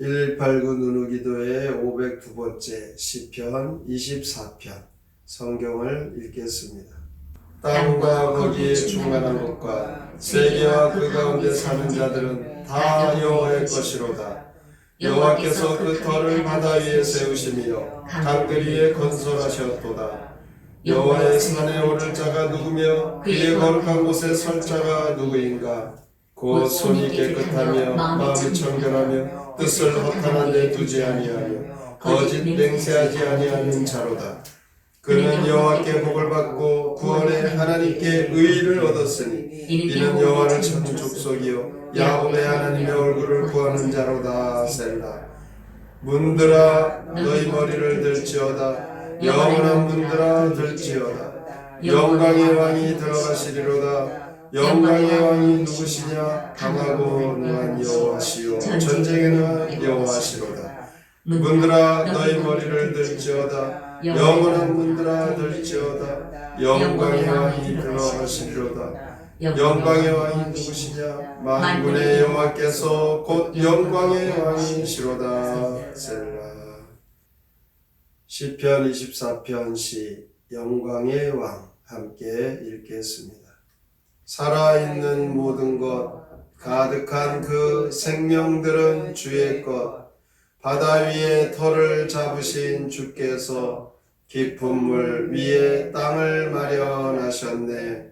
189 누누기도의 502번째 시편 24편 성경을 읽겠습니다. 땅과 거기에 충만한 것과 세계와 그 가운데 사는 자들은 다 여호와의 것이로다. 여호와께서 그 터를 바다 위에 세우시며 강들 위에 건설하셨도다. 여호와의 산에 오를 자가 누구며 그의 거룩한 곳에 설 자가 누구인가? 곧 손이 깨끗하며 마음이 청결하며 뜻을 허탄한 데 두지 아니하며 거짓 맹세하지 아니하는 자로다. 그는 여호와께 복을 받고 구원의 하나님께 의를 얻었으니 이는 여호와를 찾는 족속이요 야곱의 하나님의 얼굴을 구하는 자로다 셀라. 문들아 너희 머리를 들지어다. 영원한 문들아 들지어다. 영광의 왕이 들어가시리로다 영광의 왕이 누구시냐? 강하고 능한 여호와시요 전쟁에 능한 여호와시로다. 문들아 너희 머리를 들지어다. 영원한 문들아 들지어다. 영광의 왕이 들어가시리로다. 영광의 왕이 누구시냐? 만군의 여호와께서 곧 영광의 왕이시로다. 셀라. 시편 24편 시 영광의 왕 함께 읽겠습니다 살아있는 모든 것 가득한 그 생명들은 주의 것. 바다 위에 터를 잡으신 주께서 깊은 물 위에 땅을 마련하셨네.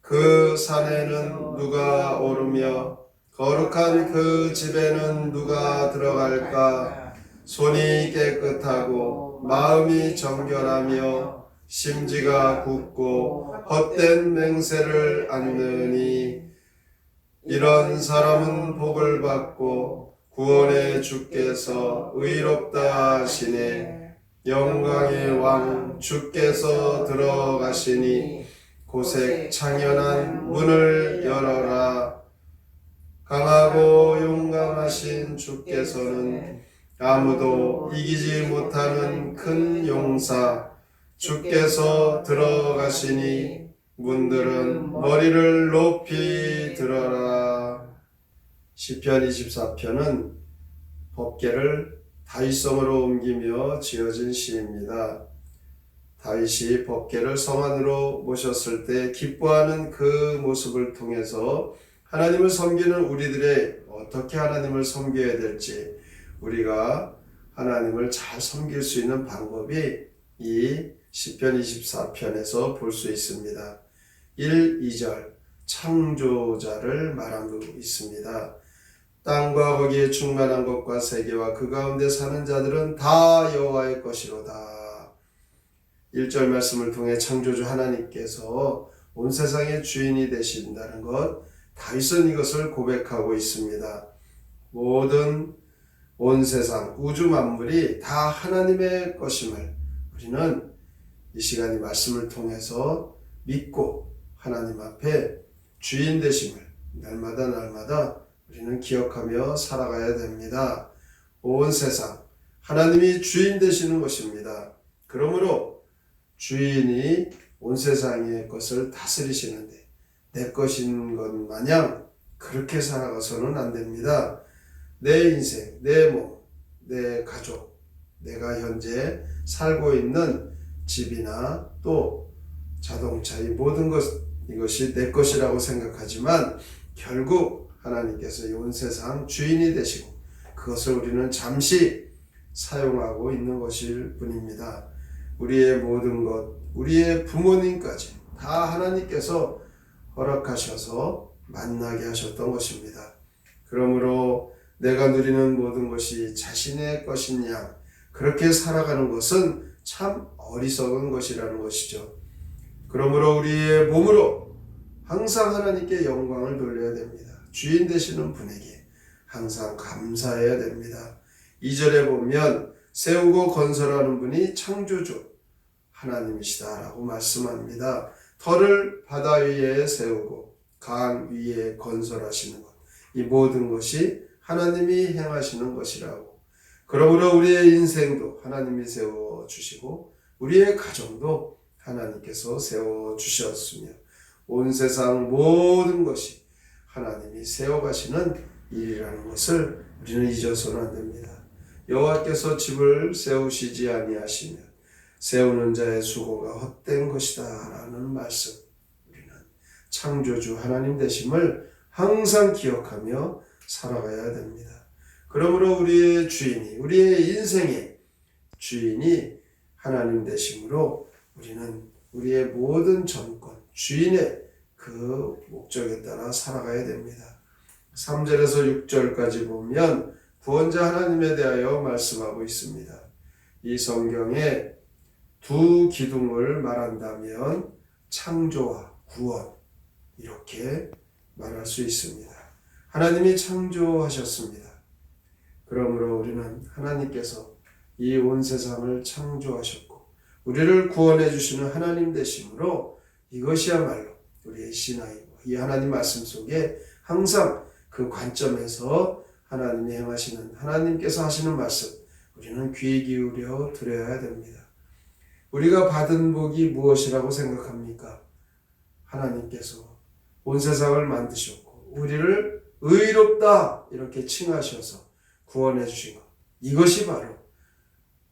그 산에는 누가 오르며 거룩한 그 집에는 누가 들어갈까? 손이 깨끗하고 마음이 정결하며 심지가 굳고 헛된 맹세를 않느니 이런 사람은 복을 받고 구원의 주께서 의롭다 하시네 영광의 왕 주께서 들어가시니 고색 창연한 문을 열어라. 강하고 용감하신 주께서는 아무도 이기지 못하는 큰 용사, 주께서 들어가시니 문들은 머리를 높이 들어라. 시편 24편은 법계를 다윗성으로 옮기며 지어진 시입니다. 다윗이 법계를 성 안으로 모셨을 때 기뻐하는 그 모습을 통해서 하나님을 섬기는 우리들의 어떻게 하나님을 섬겨야 될지 우리가 하나님을 잘 섬길 수 있는 방법이 이 시편 24편에서 볼 수 있습니다. 1, 2절 창조자를 말하고 있습니다. 땅과 거기에 충만한 것과 세계와 그 가운데 사는 자들은 다 여호와의 것이로다. 1절 말씀을 통해 창조주 하나님께서 온 세상의 주인이 되신다는 것, 다윗은 이것을 고백하고 있습니다. 모든 온 세상, 우주 만물이 다 하나님의 것임을 우리는 이 시간 이 말씀을 통해서 믿고 하나님 앞에 주인 되심을 날마다 날마다 우리는 기억하며 살아가야 됩니다. 온 세상, 하나님이 주인 되시는 것입니다. 그러므로 주인이 온 세상의 것을 다스리시는데 내 것인 것 마냥 그렇게 살아가서는 안 됩니다. 내 인생, 내 몸, 내 가족, 내가 현재 살고 있는 집이나 또 자동차 이 모든 것 이것이 내 것이라고 생각하지만 결국 하나님께서 이 온 세상 주인이 되시고 그것을 우리는 잠시 사용하고 있는 것일 뿐입니다. 우리의 모든 것, 우리의 부모님까지 다 하나님께서 허락하셔서 만나게 하셨던 것입니다. 그러므로 내가 누리는 모든 것이 자신의 양, 그렇게 살아가는 것은 참 어리석은 것이라는 것이죠. 그러므로 우리의 몸으로 항상 하나님께 영광을 돌려야 됩니다. 주인 되시는 분에게 항상 감사해야 됩니다. 2절에 보면 세우고 건설하는 분이 창조주 하나님이시다라고 말씀합니다. 터를 바다 위에 세우고 강 위에 건설하시는 것. 이 모든 것이 하나님이 행하시는 것이라고. 그러므로 우리의 인생도 하나님이 세워 주시고 우리의 가정도 하나님께서 세워 주셨으며 온 세상 모든 것이 하나님이 세워 가시는 일이라는 것을 우리는 잊어서는 안 됩니다. 여호와께서 집을 세우시지 아니하시면 세우는 자의 수고가 헛된 것이다라는 말씀. 우리는 창조주 하나님 되심을 항상 기억하며 살아가야 됩니다. 그러므로 우리의 주인이 우리의 인생의 주인이 하나님 되심으로 우리는 우리의 모든 전권 주인의 그 목적에 따라 살아가야 됩니다. 3절에서 6절까지 보면 구원자 하나님에 대하여 말씀하고 있습니다. 이 성경에 두 기둥을 말한다면 창조와 구원 이렇게 말할 수 있습니다. 하나님이 창조하셨습니다. 그러므로 우리는 하나님께서 이 온 세상을 창조하셨고 우리를 구원해 주시는 하나님 되심으로 이것이야말로 우리의 신앙이고 이 하나님 말씀 속에 항상 그 관점에서 하나님이 행하시는 하나님께서 하시는 말씀 우리는 귀 기울여 들어야 됩니다. 우리가 받은 복이 무엇이라고 생각합니까? 하나님께서 온 세상을 만드셨고 우리를 의롭다 이렇게 칭하셔서 구원해 주신 것. 이것이 바로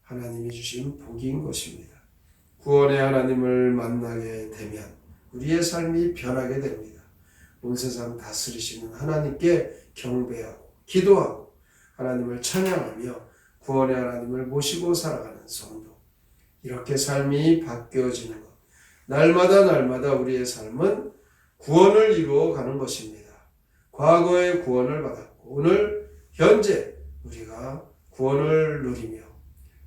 하나님이 주신 복인 것입니다. 구원의 하나님을 만나게 되면 우리의 삶이 변하게 됩니다. 온 세상 다스리시는 하나님께 경배하고 기도하고 하나님을 찬양하며 구원의 하나님을 모시고 살아가는 성도. 이렇게 삶이 바뀌어지는 것. 날마다 날마다 우리의 삶은 구원을 이루어 가는 것입니다. 과거의 구원을 받았고 오늘 현재 우리가 구원을 누리며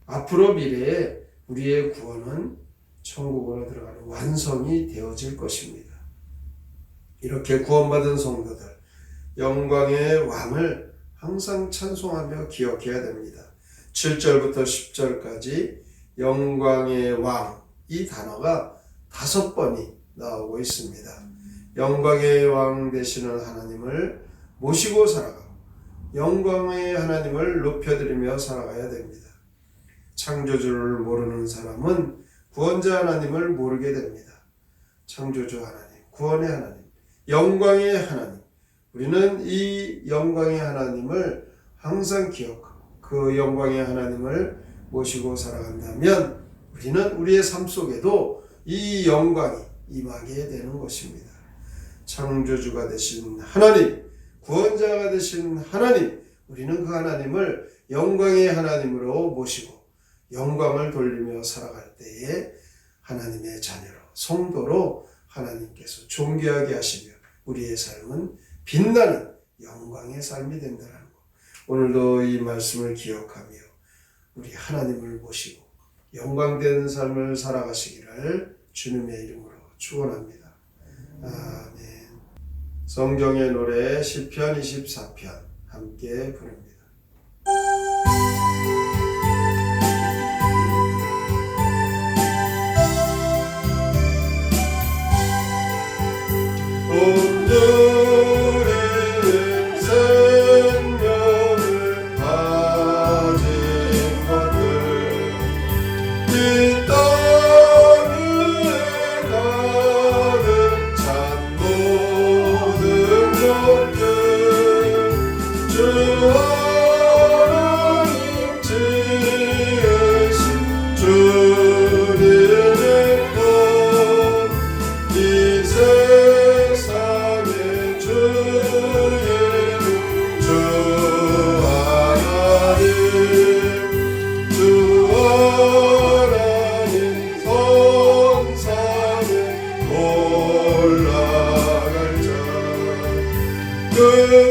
앞으로 미래에 우리의 구원은 천국으로 들어가는 완성이 되어질 것입니다. 이렇게 구원받은 성도들 영광의 왕을 항상 찬송하며 기억해야 됩니다. 7절부터 10절까지 영광의 왕 이 단어가 다섯 번이 나오고 있습니다. 영광의 왕 되시는 하나님을 모시고 살아가고 영광의 하나님을 높여드리며 살아가야 됩니다. 창조주를 모르는 사람은 구원자 하나님을 모르게 됩니다. 창조주 하나님, 구원의 하나님, 영광의 하나님. 우리는 이 영광의 하나님을 항상 기억하고 그 영광의 하나님을 모시고 살아간다면 우리는 우리의 삶 속에도 이 영광이 임하게 되는 것입니다. 창조주가 되신 하나님, 구원자가 되신 하나님, 우리는 그 하나님을 영광의 하나님으로 모시고 영광을 돌리며 살아갈 때에 하나님의 자녀로, 성도로 하나님께서 존귀하게 하시며 우리의 삶은 빛나는 영광의 삶이 된다는 것. 오늘도 이 말씀을 기억하며 우리 하나님을 모시고 영광되는 삶을 살아가시기를 주님의 이름으로 축원합니다. 아멘. 성경의 노래 시편 24편 함께 부릅니다. Hallelujah.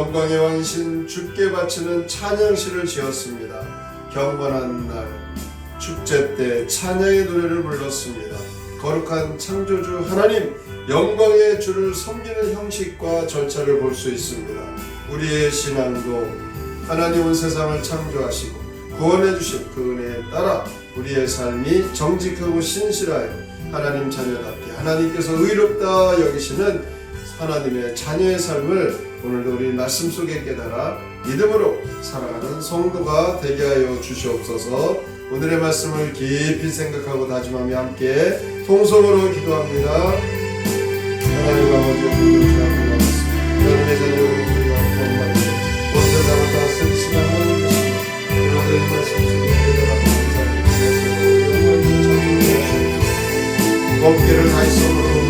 영광의 왕신 주께 바치는 찬양시를 지었습니다. 경건한 날 축제 때 찬양의 노래를 불렀습니다. 거룩한 창조주 하나님 영광의 주를 섬기는 형식과 절차를 볼 수 있습니다. 우리의 신앙도 하나님은 세상을 창조하시고 구원해 주신 그 은혜에 따라 우리의 삶이 정직하고 신실하여 하나님 자녀답게 하나님께서 의롭다 여기시는 하나님의 자녀의 삶을 오늘도 우리 말씀 속에 깨달아 믿음으로 살아가는 성도가 되게 하여 주시옵소서. 오늘의 말씀을 깊이 생각하고 다짐하며 함께 통성으로 기도합니다. 하나님 아버지 하나님의 자녀 우리가 구원받고 온 세상을 다스리시는 하나님이십니다 오늘의 말씀 속에 깨달아 감사합니다 법기를 다시 손으로 움직이며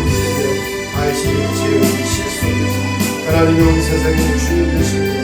다시 실속에서 하나님의 온 세상의 주인 되신